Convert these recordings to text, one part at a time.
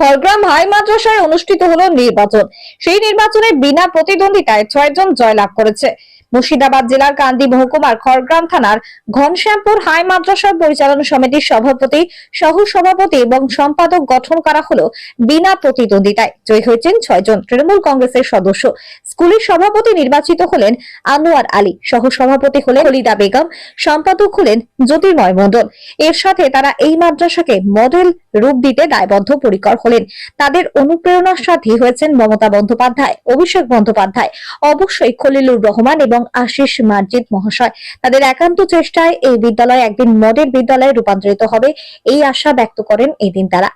Khargram high মাদ্রাসায় অনুষ্ঠিত হলো নির্বাচন। সেই নির্বাচনে বিনা প্রতিদ্বন্দ্বিতায় ছয়জন জয়লাভ করেছে। মুর্শিদাবাদ জেলার কান্দি মহকুমার খড়গ্রাম থানার ঘনশ্যামপুর হাই মাদ্রাসা পরিচালনা সমিতির সভাপতি সহ সভাপতি এবং সম্পাদক গঠন করা হলো বিনা প্রতিদ্বন্দ্বিতায়। জয়ী হয়েছেন ছয়জন তৃণমূল কংগ্রেসের সদস্য। স্কুলের সভাপতি নির্বাচিত হলেন আনোয়ার আলী। সহ সভাপতি হলেন হলিদা বেগম। সম্পাদক হলেন জ্যোতির্ময় মণ্ডল। এর সাথে তারা এই মাদ্রাসাকে মডেল রূপ দিতে দায়বদ্ধ পরিকর হলেন। তাদের অনুপ্রেরণার সাথী হয়েছেন মমতা বন্দ্যোপাধ্যায়, অভিষেক বন্দ্যোপাধ্যায়। অবশ্যই খলিলুর রহমান এবং আশিস মার্জিদ মহাশয়। তাদের একান্ত চেষ্টায় এই বিদ্যালয় একদিন মডেল বিদ্যালয়ে রূপান্তরিত হবে, এই আশা ব্যক্ত করেন এই দিন তারা।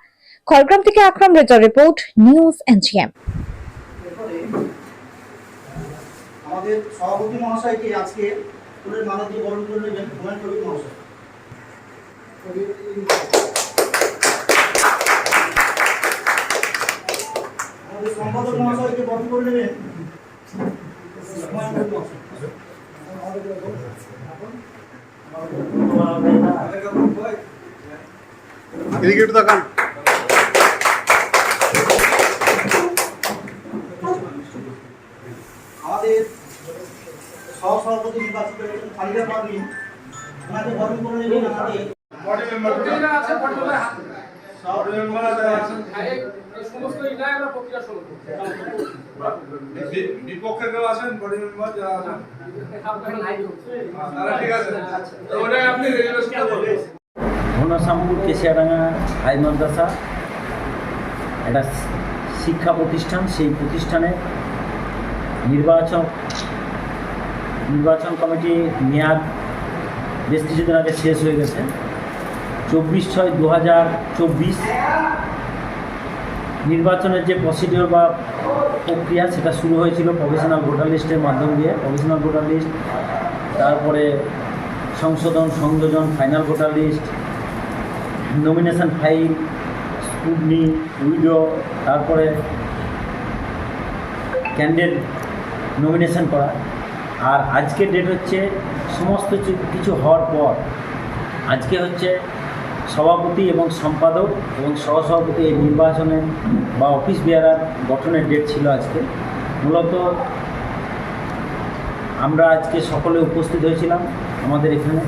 খড়গ্রাম থেকে আকরাম রেজার রিপোর্ট, নিউজ এনজিএম। আমাদের সভাপতি মহাশয়কে আজকে দিয়ে বরণ করে নেবেন হুমায়ুন কবির মহাশয় আমাদের সম্পাদক মহাশয়কে বরণ করে নেবেন মহাশয় ক্রিকেট দেখান আমাদের সহসভাপতি নির্বাচিত খালিদা পারভিন ওনাকে বরণ করে নেবেন আমাদের সমস্ত ইলাকায় আমরা প্রক্রিয়া শুরু করব। বিপক্ষে কেউ আছেন? বডি মেম্বার যারা আছেন? তারা ঠিক আছে। তো ওটাই আপনি রেজুলেশনটা ঘনশ্যামপুর কেশিয়াডাঙ্গা হাই মাদ্রাসা। একটা শিক্ষা প্রতিষ্ঠান সেই প্রতিষ্ঠানে নির্বাচন নির্বাচন কমিটি মেয়াদ বেশ কিছুদিন আগে শেষ হয়ে গেছে। চব্বিশ ছয় দু হাজার চব্বিশ নির্বাচনের যে প্রসিডিওর বা প্রক্রিয়া সেটা শুরু হয়েছিল প্রফেশনাল ভোটার লিস্টের মাধ্যম দিয়ে। প্রফেশনাল ভোটার লিস্ট তারপরে সংশোধন, সংযোজন final voter list nomination file scrutiny widow তারপরে ক্যান্ডিডেট নমিনেশন করা। আর আজকের ডেট হচ্ছে, সমস্ত কিছু হওয়ার পর, আজকে হচ্ছে সভাপতি এবং সম্পাদক এবং সহসভাপতি এই নির্বাচনে বা অফিস বিয়ারার গঠনের ডেট ছিল আজকে। মূলত আমরা আজকে সকলে উপস্থিত হয়েছিলাম আমাদের এখানে।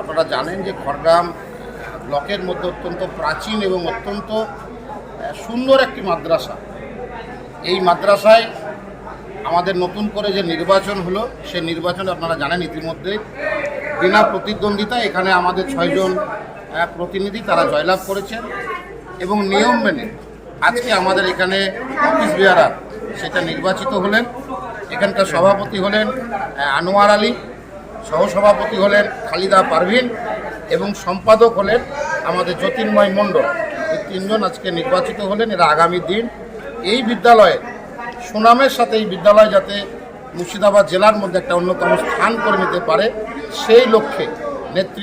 আপনারা জানেন যে খড়গ্রাম ব্লকের মধ্যে অত্যন্ত প্রাচীন এবং অত্যন্ত সুন্দর একটি মাদ্রাসা। এই মাদ্রাসায় আমাদের নতুন করে যে নির্বাচন হলো, সে নির্বাচনে আপনারা জানেন ইতিমধ্যে বিনা প্রতিদ্বন্দ্বিতা এখানে আমাদের ছয়জন প্রতিনিধি তারা জয়লাভ করেছেন এবং নিয়ম মেনে আজকে আমাদের এখানে অফিস বিহারার সেটা নির্বাচিত হলেন। এখানকার সভাপতি হলেন আনোয়ার আলী, সহসভাপতি হলেন খালিদা পারভিন এবং সম্পাদক হলেন আমাদের জ্যোতির্ময় মণ্ডল। এই তিনজন আজকে নির্বাচিত হলেন, এরা আগামী দিন এই বিদ্যালয়ে, সুনামের সাথে এই বিদ্যালয় যাতে মুর্শিদাবাদ জেলার মধ্যে একটা অন্যতম স্থান করে নিতে পারে, সেই লক্ষ্যে নেতৃ